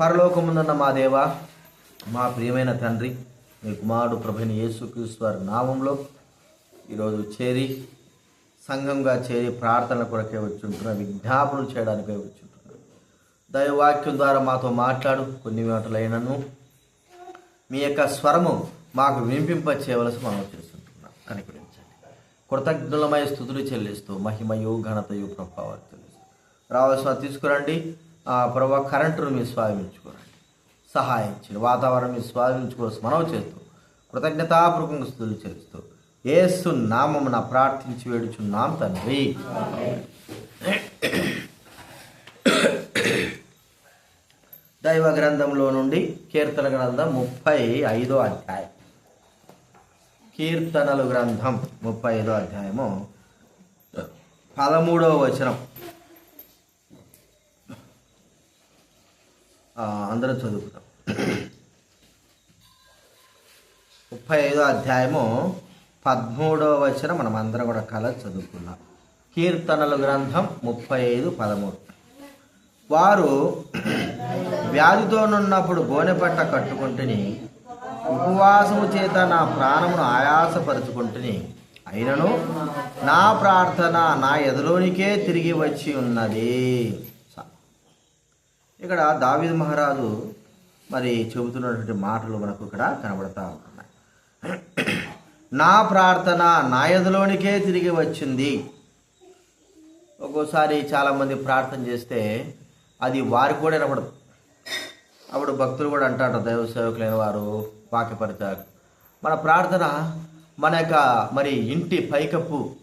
పరలోకముందున్న మా దేవ మా ప్రియమైన తండ్రి మీ కుమారుడు ప్రభుని యేసుక్రీస్తు వారి నామంలో ఈరోజు చేరి సంఘంగా చేరి ప్రార్థన కొరకే వచ్చుంటున్న విజ్ఞాపనలు చేయడానికే వచ్చుంటున్నాం. దైవవాక్యం ద్వారా మాతో మాట్లాడు కొన్ని మాటలైనను మీ యొక్క స్వరము మాకు వినిపింప చేయవలసి మనం చేస్తుంటున్నాం. కనిపించండి కృతజ్ఞులమై స్థుతులు చెల్లిస్తూ మహిమయు ఘనతయు ప్రభావాలు చెల్లిస్తూ. రావాల్సిన తీసుకురండి. ప్రభా కరెంటును మీరు స్వాధీనించుకోరండి సహాయం చేయండి వాతావరణం మీరు స్వాధీనించుకోవచ్చు మనవ చేస్తూ కృతజ్ఞతాపూర్వకంగా స్థుతులు చేస్తూ ఏసు నామమున ప్రార్థించి వేడుచున్నాం తండ్రి. దైవ గ్రంథంలో నుండి కీర్తన గ్రంథం ముప్పై ఐదో అధ్యాయం. కీర్తనలు గ్రంథం ముప్పై ఐదో అధ్యాయము పదమూడవ వచనం. అందరూ చదువుకుందాం. ముప్పై ఐదో అధ్యాయము పదమూడవ వచనం మనం అందరం కూడా కల చదువుకున్నాం కీర్తనలు గ్రంథం ముప్పై ఐదు పదమూడు. వారు వ్యాధితోనున్నప్పుడు గోనెపట్ట కట్టుకుంటుని ఉపవాసము చేత నా ప్రాణమును ఆయాసపరుచుకుంటుని అయినను నా ప్రార్థన నా ఎదులోనికే తిరిగి వచ్చి ఉన్నది. ఇక్కడ దావిద్ మహారాజు మరి చెబుతున్నటువంటి మాటలు మనకు ఇక్కడ కనబడతా ఉంటున్నాయి. నా ప్రార్థన నాయదులోనికే తిరిగి వచ్చింది. ఒక్కోసారి చాలామంది ప్రార్థన చేస్తే అది వారికి కూడా వినపడదు. అప్పుడు భక్తులు కూడా అంటారు దైవ సేవకులైన వారు వాక్యపరిచారు. మన ప్రార్థన మన యొక్క మరి ఇంటి పైకప్పు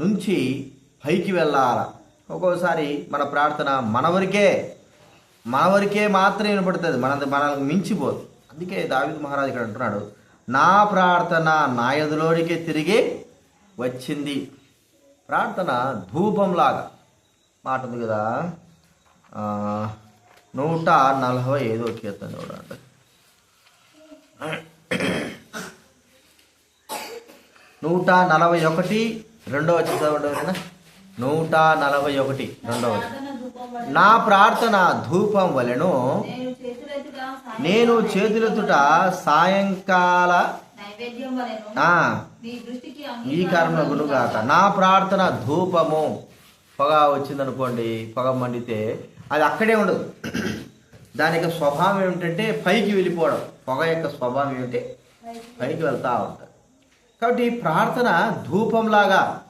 నుంచి పైకి వెళ్ళాల? ఒక్కోసారి మన ప్రార్థన మన వరకే మన వరకే మాత్రం వినపడుతుంది. మన మనకు మించిపోదు. అందుకే దావిద్ మహారాజు ఇక్కడ అంటున్నాడు నా ప్రార్థన నా ఎదులోనికి తిరిగి వచ్చింది. ప్రార్థన ధూపంలాగా. మాట ఉంది కదా నూట నలభై ఐదో కీర్తన చూడండి. నూట నలభై ఒకటి రెండవ వచ్చి చదవండి నూట నలభై ఒకటి రెండవ నా ప్రార్థన ధూపం వలెను నేను చేతులెత్తుగా చేతులెత్తుట సాయంకాల ఈ కారణం నా ప్రార్థన ధూపము. పొగ వచ్చిందనుకోండి పొగ మండితే అది అక్కడే ఉండదు. దాని యొక్క స్వభావం ఏమిటంటే పైకి వెళ్ళిపోవడం. పొగ యొక్క స్వభావం ఏమిటి? పైకి వెళ్తూ ఉంటుంది. కాబట్టి ఈ ప్రార్థన ధూపంలాగా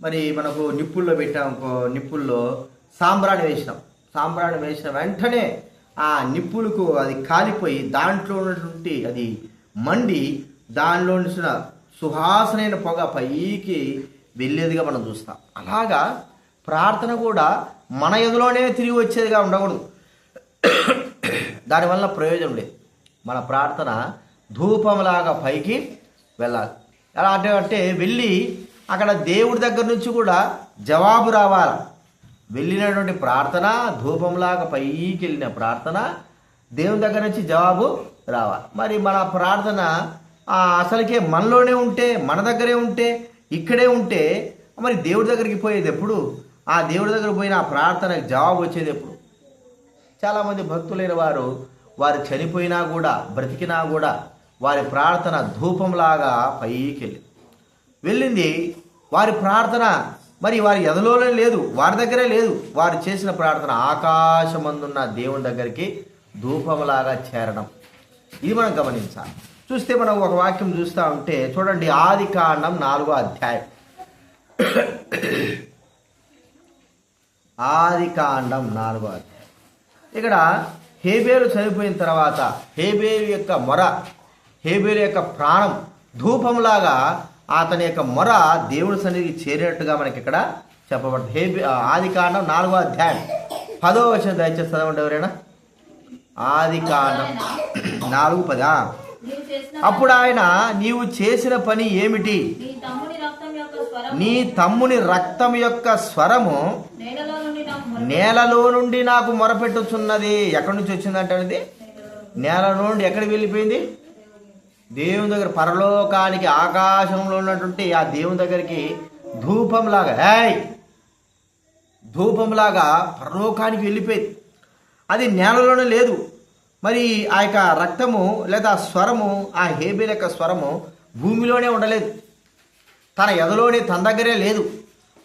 మరి మనకు నిప్పుల్లో పెట్టాం నిప్పుల్లో సాంబ్రాణి వేసినాం. సాంబ్రాణి వేసిన వెంటనే ఆ నిప్పులకు అది కాలిపోయి దాంట్లో ఉన్నటువంటి అది మండి దానిలో ఉంచిన సుహాసనైన పొగ పైకి వెళ్ళేదిగా మనం చూస్తాం. అలాగా ప్రార్థన కూడా మన ఎదులోనే తిరిగి వచ్చేదిగా ఉండకూడదు. దానివల్ల ప్రయోజనం లేదు. మన ప్రార్థన ధూపంలాగా పైకి వెళ్ళాలి. ఎలా అంటే అంటే వెళ్ళి అక్కడ దేవుడి దగ్గర నుంచి కూడా జవాబు రావాలి? వెళ్ళినటువంటి ప్రార్థన ధూపంలాగా పైకి వెళ్ళిన ప్రార్థన దేవుని దగ్గర నుంచి జవాబు రావాలి. మరి మన ప్రార్థన అసలుకే మనలోనే ఉంటే మన దగ్గరే ఉంటే ఇక్కడే ఉంటే మరి దేవుడి దగ్గరికి పోయేది ఎప్పుడు? ఆ దేవుడి దగ్గర పోయిన ఆ ప్రార్థనకు జవాబు వచ్చేది ఎప్పుడు? చాలామంది భక్తులైన వారు వారు చనిపోయినా కూడా బ్రతికినా కూడా వారి ప్రార్థన ధూపంలాగా పైకి వెళ్ళి. వెళ్ళింది వారి ప్రార్థన మరి వారి ఎదలోనే లేదు వారి దగ్గరే లేదు. వారు చేసిన ప్రార్థన ఆకాశమందున్న దేవుని దగ్గరికి ధూపంలాగా చేరడం. ఇది మనం గమనించాలి. చూస్తే మనం ఒక వాక్యం చూస్తూ ఉంటే చూడండి ఆది కాండం నాలుగో అధ్యాయం. ఆది కాండం నాలుగో అధ్యాయం. ఇక్కడ హేబేలు చనిపోయిన తర్వాత హేబేలు యొక్క మొర హేబేలు యొక్క ప్రాణం ధూపంలాగా అతని యొక్క మొర దేవుడి సన్నిధికి చేరినట్టుగా మనకి ఇక్కడ చెప్పబడుతుంది. హే ఆది కాండం నాలుగో అధ్యాయం. పదో వచ్చిన దయచేసి చదవండి ఎవరైనా? ఆది కాండం నాలుగు పదా అప్పుడు ఆయన నీవు చేసిన పని ఏమిటి? నీ తమ్ముని రక్తం యొక్క స్వరము నేలలో నుండి నాకు మొరపెట్టుచున్నది. ఎక్కడి నుంచి వచ్చిందంటే నేల నుండి ఎక్కడికి వెళ్ళిపోయింది? దేవుని దగ్గర పరలోకానికి ఆకాశంలో ఉన్నటువంటి ఆ దేవుని దగ్గరికి ధూపంలాగా హాయ్ ధూపంలాగా పరలోకానికి వెళ్ళిపోయింది. అది నేలలోనే లేదు. మరి ఆ యొక్క రక్తము లేదా స్వరము ఆ హేబేల్ యొక్క స్వరము భూమిలోనే ఉండలేదు. తన ఎదలోనే తన దగ్గరే లేదు.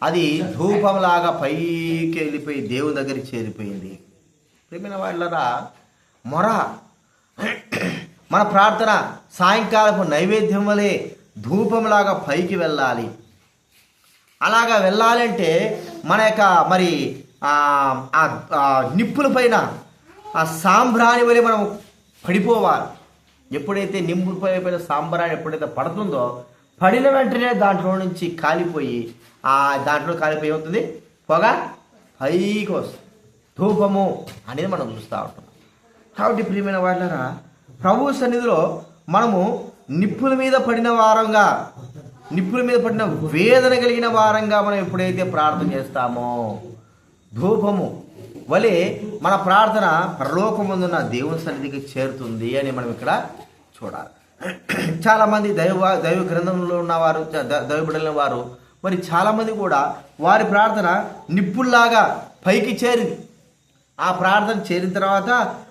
అది ధూపంలాగా పైకి వెళ్ళిపోయి దేవుని దగ్గరికి చేరిపోయింది. ప్రేమిన వాళ్ళరా మొర మన ప్రార్థన సాయంకాలపు నైవేద్యం వలె ధూపంలాగా పైకి వెళ్ళాలి. అలాగా వెళ్ళాలంటే మన యొక్క మరి ఆ నిప్పుల పైన ఆ సాంబ్రాణి వలె మనం పడిపోవాలి. ఎప్పుడైతే నింపుల పైన సాంబ్రాణి ఎప్పుడైతే పడుతుందో పడిన వెంటనే దాంట్లో నుంచి కాలిపోయి ఆ దాంట్లో కాలిపోయి అవుతుంది పొగ పైకి వస్తుంది. ధూపము అనేది మనం చూస్తూ ఉంటాం. కాబట్టి ప్రియమైన వాళ్ళరా ప్రభు సన్నిధిలో మనము నిప్పుల మీద పడిన వారంగా నిప్పుల మీద పడిన వేదన కలిగిన వారంగా మనం ఎప్పుడైతే ప్రార్థన చేస్తామో ధూపము వలె మన ప్రార్థన పరలోకముందున్న దేవుని సన్నిధికి చేరుతుంది అని మనం ఇక్కడ చూడాలి. చాలామంది దైవ దైవ గ్రంథంలో ఉన్నవారు దైవబడిన వారు మరి చాలామంది కూడా వారి ప్రార్థన నిప్పుల్లాగా పైకి చేరింది ఆ ప్రార్థన చేరిన తర్వాత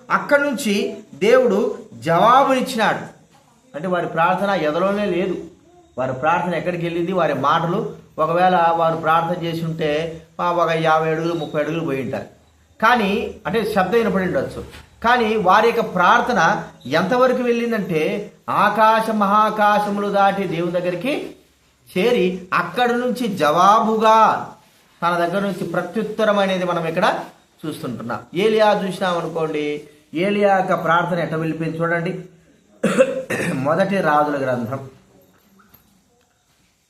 అక్కడి నుంచి దేవుడు జవాబునిచ్చినాడు. అంటే వారి ప్రార్థన ఎదలోనే లేదు. వారి ప్రార్థన ఎక్కడికి వెళ్ళింది? వారి మాటలు. ఒకవేళ వారు ప్రార్థన చేసి ఉంటే ఒక యాభై అడుగులు ముప్పై అడుగులు పోయి ఉంటారు. కానీ అంటే శబ్దం వినపడి ఉండొచ్చు. కానీ వారి యొక్క ప్రార్థన ఎంతవరకు వెళ్ళిందంటే ఆకాశ మహాకాశములు దాటి దేవుని దగ్గరికి చేరి అక్కడి నుంచి జవాబుగా తన దగ్గర నుంచి ప్రత్యుత్తరం అనేది మనం ఇక్కడ చూస్తుంటున్నాం. ఏలియా చూసినాం అనుకోండి ఏలియా యొక్క ప్రార్థన ఎట్ట వెళ్ళిపోయింది చూడండి. మొదటి రాజుల గ్రంథం.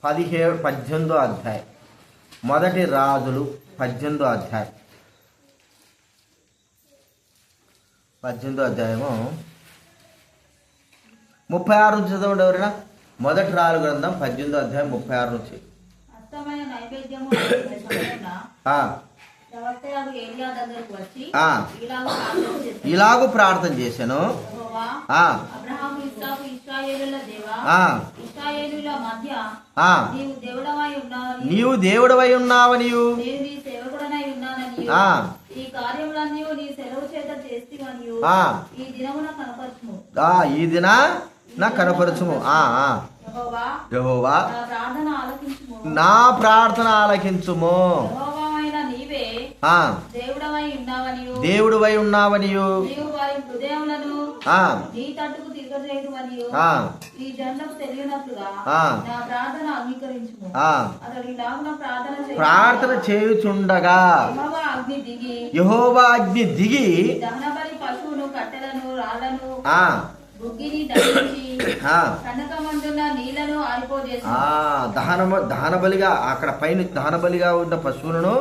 పదిహేడు పద్దెనిమిదో అధ్యాయం. మొదటి రాజులు పద్దెనిమిదో అధ్యాయం. పద్దెనిమిదో అధ్యాయము. ముప్పై ఆరు నుంచి చదవండి ఎవరైనా? మొదటి రాజు గ్రంథం పద్దెనిమిదో అధ్యాయం ముప్పై ఆరు నుంచి. ఇలాగ ప్రార్థన చేశాను. నీవు దేవుడవై ఉన్నావని నీవు. ఈ దిన నా కనపరచుము. యెహోవా నా ప్రార్థన ఆలకించుము. నా ప్రార్థన ఆలకించుము యెహోవావైన నీవే ఆ, దేవుడవై ఉన్నావనియు. దేవుడువై ఉన్నావనియు. నీవు వారి హృదయములను ఆ, నీ తట్టుకు తిరగజేయుమనియు ఆ, ఈ జన్లకు తెలియనట్లుగా ఆ. నా ప్రార్థన చేయుచుండగా యెహోవా అగ్ని దిగి పశువును కట్టెలను రాళ్ళను దహన అక్కడ పైన దహనబలిగా ఉన్న పశువులను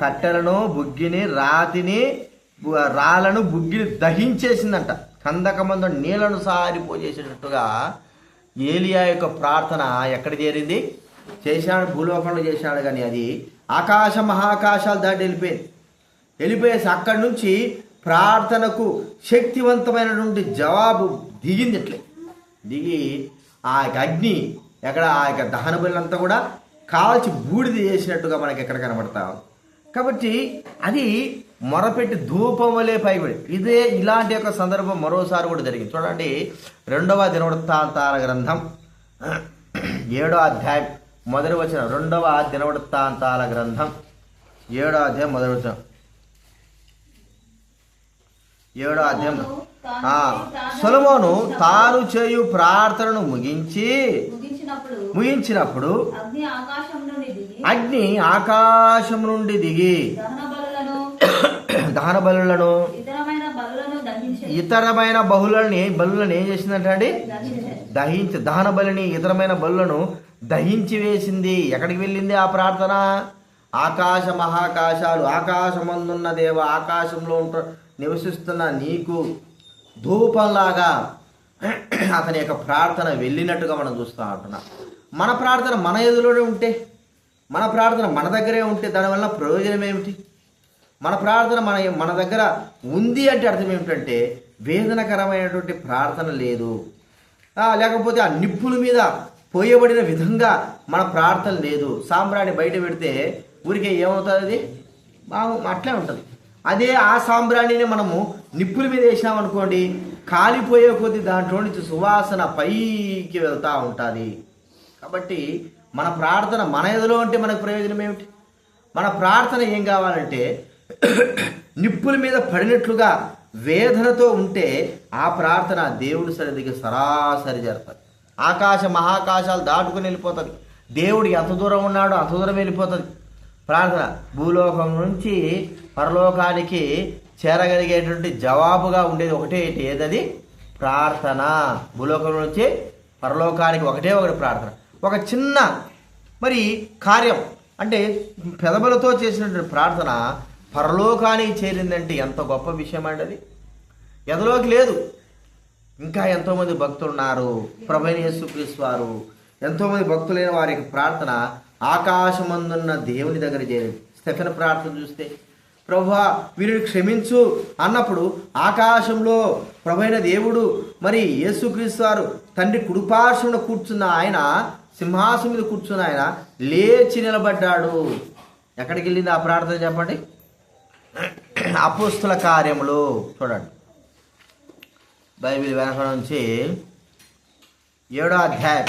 కట్టెలను బుగ్గిని రాతిని బు- రాళ్ళను బుగ్గిని దహించేసిందంట. కందకమందు నీళ్ళను సారిపోజేసేటట్టుగా ఏలియా యొక్క ప్రార్థన ఎక్కడ చేరింది చేశాడు భూలోకంలో చేశాడు కానీ అది ఆకాశ మహాకాశాలు దాటి వెళ్ళిపోయింది. వెళ్ళిపోయేసి అక్కడి నుంచి ప్రార్థనకు శక్తివంతమైనటువంటి జవాబు దిగింది ఇట్లే. దిగి ఆ యొక్క అగ్ని ఎక్కడ ఆ యొక్క దహన బలంతా కూడా కాల్చి బూడిద చేసినట్టుగా మనకి ఎక్కడ కనబడతా కాబట్టి అది మొరపెట్టి ధూపం వలె పైబడి. ఇదే ఇలాంటి యొక్క సందర్భం మరోసారి కూడా జరిగింది. చూడండి రెండవ దినవృత్తాంతాల గ్రంథం. ఏడో అధ్యాయం మొదటి వచ్చిన రెండవ దినవృత్తాంతాల గ్రంథం. ఏడో అధ్యాయం మొదటి వచ్చిన ఏడో అధ్యాయం. సొలొమోను తాను చేయు ప్రార్థనను ముగించి ముగించినప్పుడు అగ్ని ఆకాశం అగ్ని ఆకాశం నుండి దిగి దహన బలులను ఇతరమైన బహుళని బలులను ఏం చేసిందంటే దహించి దహన బలిని ఇతరమైన బలులను దహించి వేసింది. ఎక్కడికి వెళ్ళింది ఆ ప్రార్థన? ఆకాశ మహాకాశాలు ఆకాశమందున్న దేవ ఆకాశంలో ఉంట నివసిస్తున్న నీకు ధూపంలాగా అతని యొక్క ప్రార్థన వెళ్ళినట్టుగా మనం చూస్తూ ఉంటున్నాం. మన ప్రార్థన మన ఎదులోనే ఉంటే మన ప్రార్థన మన దగ్గరే ఉంటే దానివల్ల ప్రయోజనం ఏమిటి? మన ప్రార్థన మన మన దగ్గర ఉంది అంటే అర్థం ఏమిటంటే వేదనకరమైనటువంటి ప్రార్థన లేదు. లేకపోతే ఆ నిప్పుల మీద పోయబడిన విధంగా మన ప్రార్థన లేదు. సాంబ్రాణి బయట పెడితే ఊరికే ఏమవుతుంది అది? బాగు అట్లే ఉంటుంది. అదే ఆ సాంబ్రాణిని మనము నిప్పుల మీద వేసినామనుకోండి కాలిపోయే కొద్ది దాంట్లో నుంచి సువాసన పైకి వెళ్తూ ఉంటుంది. కాబట్టి మన ప్రార్థన మన ఎదులో ఉంటే మనకు ప్రయోజనం ఏమిటి? మన ప్రార్థన ఏం కావాలంటే నిప్పుల మీద పడినట్లుగా వేదనతో ఉంటే ఆ ప్రార్థన దేవుడి సన్నిధికి సరాసరి జరుగుతుంది ఆకాశ మహాకాశాలు దాటుకుని వెళ్ళిపోతుంది దేవుడు ఎంత దూరం ఉన్నాడో అంత దూరం వెళ్ళిపోతుంది ప్రార్థన భూలోకం నుంచి పరలోకానికి చేరగలిగేటువంటి జవాబుగా ఉండేది ఒకటే ఏంటి? ఏదది? ప్రార్థన. భూలోకం నుంచి పరలోకానికి ఒకటే ఒకటి ప్రార్థన. ఒక చిన్న మరి కార్యం. అంటే పెదవులతో చేసినటువంటి ప్రార్థన పరలోకానికి చేరిందంటే ఎంత గొప్ప విషయం అండి అది. ఎదలోకి లేదు. ఇంకా ఎంతోమంది భక్తులు ఉన్నారు ప్రభైన యేసుక్రీస్ వారు. ఎంతోమంది భక్తులైన వారికి ప్రార్థన ఆకాశమందున్న దేవుని దగ్గర చేరింది స్టెఫెన్ ప్రార్థన చూస్తే ప్రభా వీరిని క్షమించు అన్నప్పుడు ఆకాశంలో ప్రభైన దేవుడు మరి యేసుక్రీస్తు వారు తండ్రి కుడిపార్శ్వమున కూర్చున్న ఆయన సింహాసం మీద కూర్చున్న ఆయన లేచి నిలబడ్డాడు. ఎక్కడికి వెళ్ళింది ఆ ప్రార్థన చెప్పండి? అపోస్తుల కార్యములు. చూడండి. బైబిల్ వెనక నుంచి ఏడో అధ్యాయం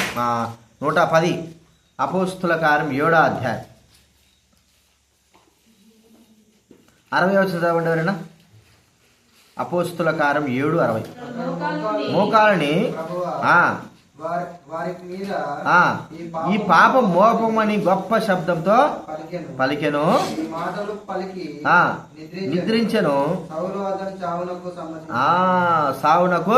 నూట పది. అపోస్తుల కార్యం ఏడో అధ్యాయం. అరవై వచ్చి చదవండి ఎవరైనా? అపోస్తుల కార్యం ఏడు అరవై. మోకాలని ఈ పాప మోపమని గొప్ప శబ్దంతో పలికెను. నిద్రించెను. సావునకు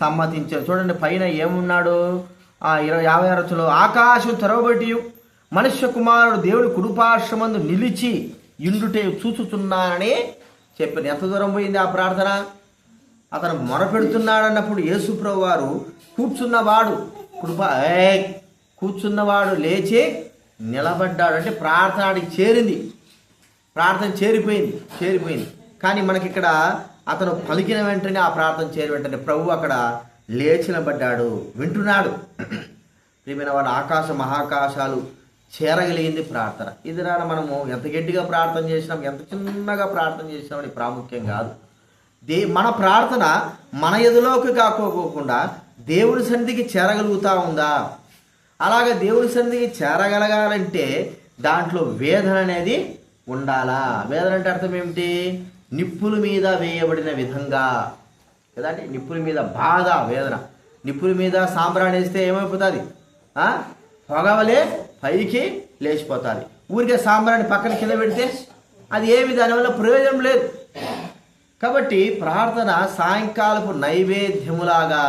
సమ్మతించారు చూడండి పైన ఏమున్నాడు? ఆ ఇరవై యాభై అరచులో ఆకాశం తెరవబట్టి మనుష్య కుమారుడు దేవుడి కుడుపార్శ్వమందు నిలిచి ఇండుటే చూచుచున్నానని చెప్పాను. ఎంత దూరం పోయింది ఆ ప్రార్థన? అతను మొరపెడుతున్నాడన్నప్పుడు యేసుప్రభు వారు కూర్చున్నవాడు కుడుపా కూర్చున్నవాడు లేచి నిలబడ్డాడు. అంటే ప్రార్థన ఆడికి చేరింది. ప్రార్థన చేరిపోయింది చేరిపోయింది. కానీ మనకి ఇక్కడ అతను పలికిన వెంటనే ఆ ప్రార్థన చేరి వెంటనే ప్రభు అక్కడ లేచినబడ్డాడు వింటున్నాడు. ప్రియమైన వాడు ఆకాశ మహాకాశాలు చేరగలిగింది ప్రార్థన. ఇది మనము ఎంత గట్టిగా ప్రార్థన చేసినాం ఎంత చిన్నగా ప్రార్థన చేసినామని ప్రాముఖ్యం కాదు. దే మన ప్రార్థన మన ఎదులోకి కాకోకుండా దేవుని సన్నిధికి చేరగలుగుతా ఉందా? అలాగే దేవుని సన్నిధికి చేరగలగాలంటే దాంట్లో వేదన అనేది ఉండాలా? వేదన అంటే అర్థం ఏమిటి? నిప్పుల మీద వేయబడిన విధంగా. కదండి నిప్పుల మీద బాధ వేదన. నిప్పుల మీద సాంబ్రాణి వేస్తే ఏమైపోతుంది? పొగవలే పైకి లేచిపోతుంది. ఊరికే సాంబ్రాణి పక్కన కింద పెడితే అది ఏమి? దానివల్ల ప్రయోజనం లేదు. కాబట్టి ప్రార్థన సాయంకాలపు నైవేద్యములాగా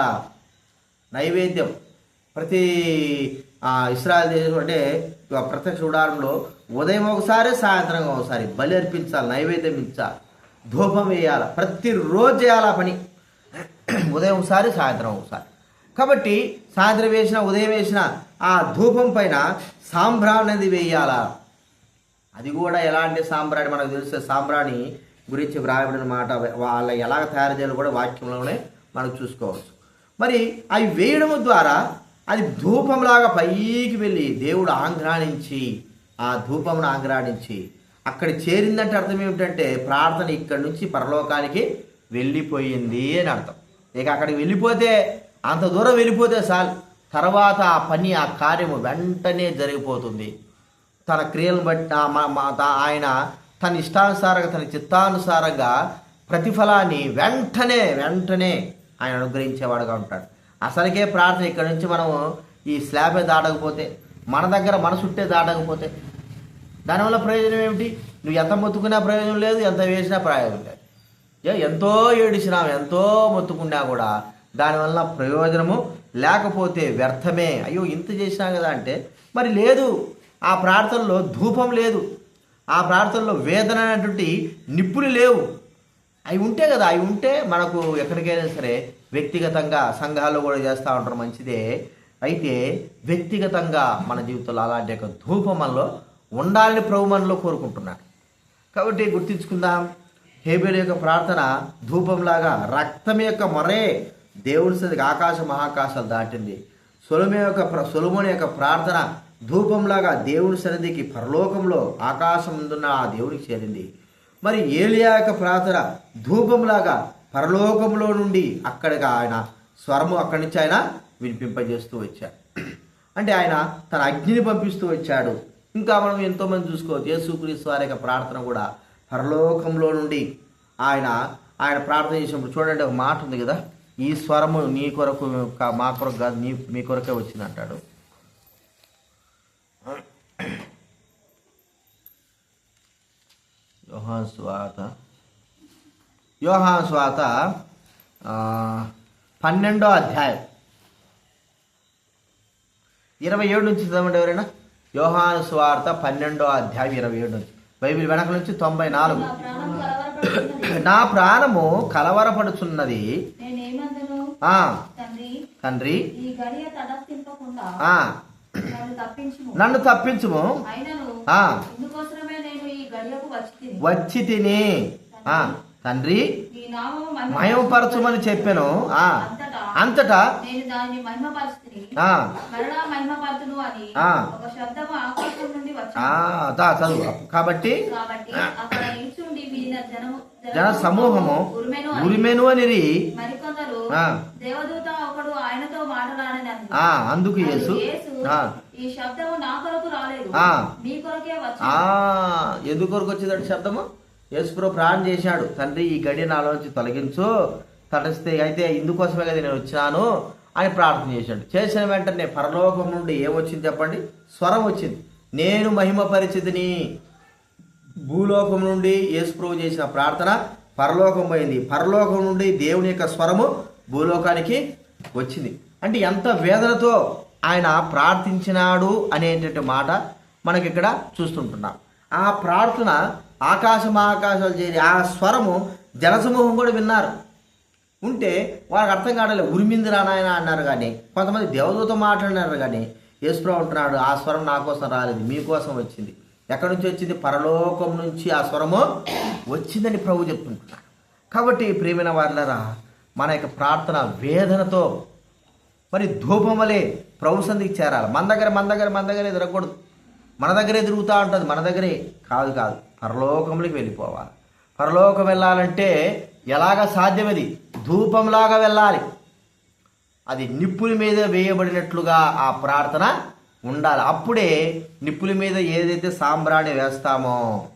నైవేద్యం. ప్రతి ఆ, ఇస్రాయల్ దేశం అంటే ప్రత్యక్ష ఉడారంలో ఉదయం ఒకసారి సాయంత్రం ఒకసారి బలి అర్పించాలి నైవేద్యం ఇచ్చాలి ధూపం వేయాలి ప్రతిరోజు చేయాలి ఆ పని. ఉదయం ఒకసారి సాయంత్రం ఒకసారి. కాబట్టి సాయంత్రం వేసిన ఉదయం వేసిన ఆ ధూపం పైన సాంబ్రాణి అనేది వేయాలా? అది కూడా ఎలాంటి సాంబ్రాణి? మనకు తెలిసే సాంబ్రాణి గురించి వ్రాయబడిన మాట వాళ్ళ ఎలా తయారు చేయాలో కూడా వాక్యంలోనే మనం చూసుకోవచ్చు. మరి అవి వేయడం ద్వారా అది ధూపంలాగా పైకి వెళ్ళి దేవుడు ఆంగ్రాణించి ఆ ధూపమును ఆంగ్రాణించి అక్కడ చేరిందంటే అర్థం ఏమిటంటే ప్రార్థన ఇక్కడి నుంచి పరలోకానికి వెళ్ళిపోయింది అని అర్థం. ఇక అక్కడికి వెళ్ళిపోతే అంత దూరం వెళ్ళిపోతే సార్ తర్వాత ఆ పని ఆ కార్యము వెంటనే జరిగిపోతుంది. తన క్రియలను బట్టి ఆయన తన ఇష్టానుసారంగా తన చిత్తానుసారంగా ప్రతిఫలాన్ని వెంటనే వెంటనే ఆయన అనుగ్రహించేవాడుగా ఉంటాడు. అసలుకే ప్రార్థన ఇక్కడ నుంచి మనం ఈ స్లాబే దాటకపోతే మన దగ్గర మన చుట్టే దాటకపోతే దానివల్ల ప్రయోజనం ఏమిటి? నువ్వు ఎంత మొత్తుకున్నా ప్రయోజనం లేదు ఎంత వేసినా ప్రయోజనం లేదు. ఏ ఎంతో ఏడిచినాం ఎంతో మొత్తుకున్నా కూడా దానివల్ల ప్రయోజనము లేకపోతే వ్యర్థమే. అయ్యో ఇంత చేసినా కదా అంటే మరి లేదు. ఆ ప్రార్థనలో ధూపం లేదు. ఆ ప్రార్థనలో వేదన అనేటువంటి నిప్పులు లేవు. అవి ఉంటే కదా అవి ఉంటే మనకు ఎక్కడికైనా సరే వ్యక్తిగతంగా సంఘాల్లో కూడా చేస్తూ ఉంటారు మంచిదే. అయితే వ్యక్తిగతంగా మన జీవితంలో అలాంటి యొక్క ధూపం మనలో ఉండాలని ప్రభు మనలో కోరుకుంటున్నాడు. కాబట్టి గుర్తించుకుందాం హేబేల్ యొక్క ప్రార్థన ధూపంలాగా రక్తం యొక్క మొరే దేవుడి సన్నిధికి ఆకాశ మహాకాశాలు దాటింది. సొలమే యొక్క ప్ర- యొక్క ప్రార్థన ధూపంలాగా దేవుడి సన్నిధికి పరలోకంలో ఆకాశం ఉందన్న ఆ దేవుడికి చేరింది. మరి ఏలియా యొక్క ప్రార్థన ధూపంలాగా పరలోకంలో నుండి అక్కడికి ఆయన స్వరము అక్కడి నుంచి ఆయన వినిపింపజేస్తూ వచ్చాడు. అంటే ఆయన తన అగ్నిని పంపిస్తూ వచ్చాడు. ఇంకా మనం ఎంతోమంది చూసుకోవచ్చు. యేసుక్రీస్తు వారి యొక్క ప్రార్థన కూడా పరలోకంలో నుండి ఆయన ఆయన ప్రార్థన చేసినప్పుడు చూడండి ఒక మాట ఉంది కదా. ఈ స్వరము నీ కొరకు మా కొరకు కాదు నీ మీ కొరకే వచ్చింది యోహాన్ స్వాత యోహాన్ స్వాత పన్నెండో అధ్యాయం. ఇరవై ఏడు నుంచి చదవండి ఎవరైనా? యోహాను స్వార్త పన్నెండో అధ్యాయం ఇరవై ఏడు నుంచి. బైబిల్ వెనక నుంచి తొంభై నాలుగు. నా ప్రాణము కలవరపడుచున్నది. తండ్రి నన్ను తప్పించుము. వచ్చి తిని తండ్రి నీ నామము మహిమపరచుమని చెప్పాను. ఆ అంతటా అంతటా నేను దానిని మహిమపరుచుని ఆ. మరలా మహిమపరచును అని ఆ. ఒక శబ్దము ఆకాశం నుండి ఆ వచ్చింది దా చదువు. కాబట్టి కాబట్టి అక్కడ నిల్చుండి వినిన జనము జన సమూహము ఉరిమెను అని మరికొందరు. దేవదూత ఒకడు ఆయనతో అందుకు యేసు. ఈ శబ్దము నా కొరకు రాలేదు. మీ కొరకే ఆ వచ్చింది ఎందుకు కొరకు వచ్చిందంటే శబ్దము? యేసుప్రభు ప్రాణం చేశాడు. తండ్రి ఈ గడి నాలో నుంచి తొలగించు. తటస్తే అయితే ఇందుకోసమే కదా నేను వచ్చినాను అని ప్రార్థన చేశాడు. చేసిన వెంటనే పరలోకం నుండి ఏమొచ్చింది చెప్పండి? స్వరం వచ్చింది. నేను మహిమ పరిచితిని భూలోకం నుండి యేసుప్రభు చేసిన ప్రార్థన పరలోకం పోయింది. పరలోకం నుండి దేవుని యొక్క స్వరము భూలోకానికి వచ్చింది. అంటే ఎంత వేదనతో ఆయన ప్రార్థించినాడు అనేటువంటి మాట మనకి ఇక్కడ చూస్తుంటున్నాం. ఆ ప్రార్థన ఆకాశమాకాశాలు చేరి ఆ స్వరము జనసమూహం కూడా విన్నారు. ఉంటే వాళ్ళకి అర్థం కావట్లేదు ఉరిమింది రానాయన అన్నారు కానీ కొంతమంది దేవదూత మాట్లాడినారు కానీ యేసుప్రభు అంటున్నాడు ఆ స్వరం నా కోసం రాలేదు మీకోసం వచ్చింది. ఎక్కడి నుంచి వచ్చింది? పరలోకం నుంచి ఆ స్వరము వచ్చిందని ప్రభు చెప్తుంటున్నాడు. కాబట్టి ప్రేమైన వారులరా మన యొక్క ప్రార్థన వేదనతో మరి ధూపం వలె ప్రభు సంధికి చేరాలి. మన దగ్గర మన దగ్గర మన దగ్గర ఎదరకూడదు మన దగ్గరే తిరుగుతూ ఉంటుంది మన దగ్గరే కాదు కాదు. పరలోకంలోకి వెళ్ళిపోవాలి. పరలోకం వెళ్ళాలంటే ఎలాగ సాధ్యమది? ధూపంలాగా వెళ్ళాలి. అది నిప్పుల మీద వేయబడినట్లుగా ఆ ప్రార్థన ఉండాలి. అప్పుడే నిప్పుల మీద ఏదైతే సాంబ్రాణి వేస్తామో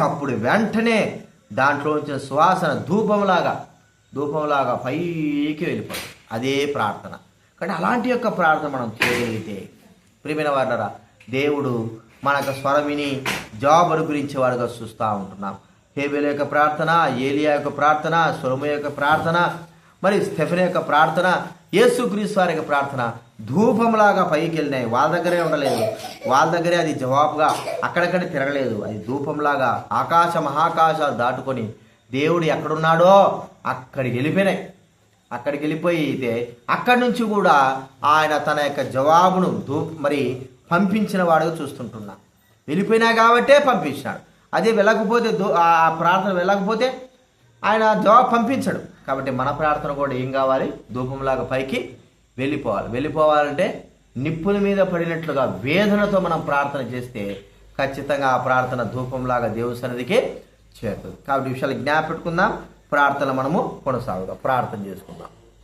అప్పుడు వెంటనే దాంట్లో వచ్చిన సువాసన ధూపంలాగా ధూపంలాగా పైకి వెళ్ళిపోతుంది. అదే ప్రార్థన. కానీ అలాంటి యొక్క ప్రార్థన మనం చేయగలిగితే ప్రియమైన వాడరా దేవుడు మన యొక్క స్వరం విని గురించి వాడుగా చూస్తూ ఉంటున్నాం. హేబేల యొక్క ప్రార్థన ఏలియా యొక్క ప్రార్థన సొలము యొక్క ప్రార్థన మరి స్టెఫెన్ యొక్క ప్రార్థన యేసుక్రీస్తు వారి యొక్క ప్రార్థన ధూపంలాగా పైకి వెళ్ళినాయి. వాళ్ళ దగ్గరే ఉండలేదు. వాళ్ళ దగ్గరే అది జవాబుగా అక్కడక్కడ తిరగలేదు. అది ధూపంలాగా ఆకాశ మహాకాశాలు దాటుకొని దేవుడు ఎక్కడున్నాడో అక్కడికి వెళ్ళిపోయినాయి. అక్కడికి వెళ్ళిపోయి అయితే అక్కడి నుంచి కూడా ఆయన తన యొక్క జవాబును ధూ మరి పంపించిన వాడుగా చూస్తుంటున్నా. వెళ్ళిపోయినా కాబట్టే పంపించినాడు. అదే వెళ్ళకపోతే ఆ ప్రార్థన వెళ్ళకపోతే ఆయన జవాబు పంపించడు. కాబట్టి మన ప్రార్థన కూడా ఏం కావాలి? ధూపంలాగా పైకి వెళ్ళిపోవాలి. వెళ్ళిపోవాలంటే నిప్పుల మీద పడినట్లుగా వేదనతో మనం ప్రార్థన చేస్తే ఖచ్చితంగా ఆ ప్రార్థన ధూపంలాగా దేవుడి సన్నిధికి చేరుతుంది. కాబట్టి విషయాలు జ్ఞాపెట్టుకుందాం ప్రార్థన మనము కొనసాగుదాం. ప్రార్థన చేసుకుందాం.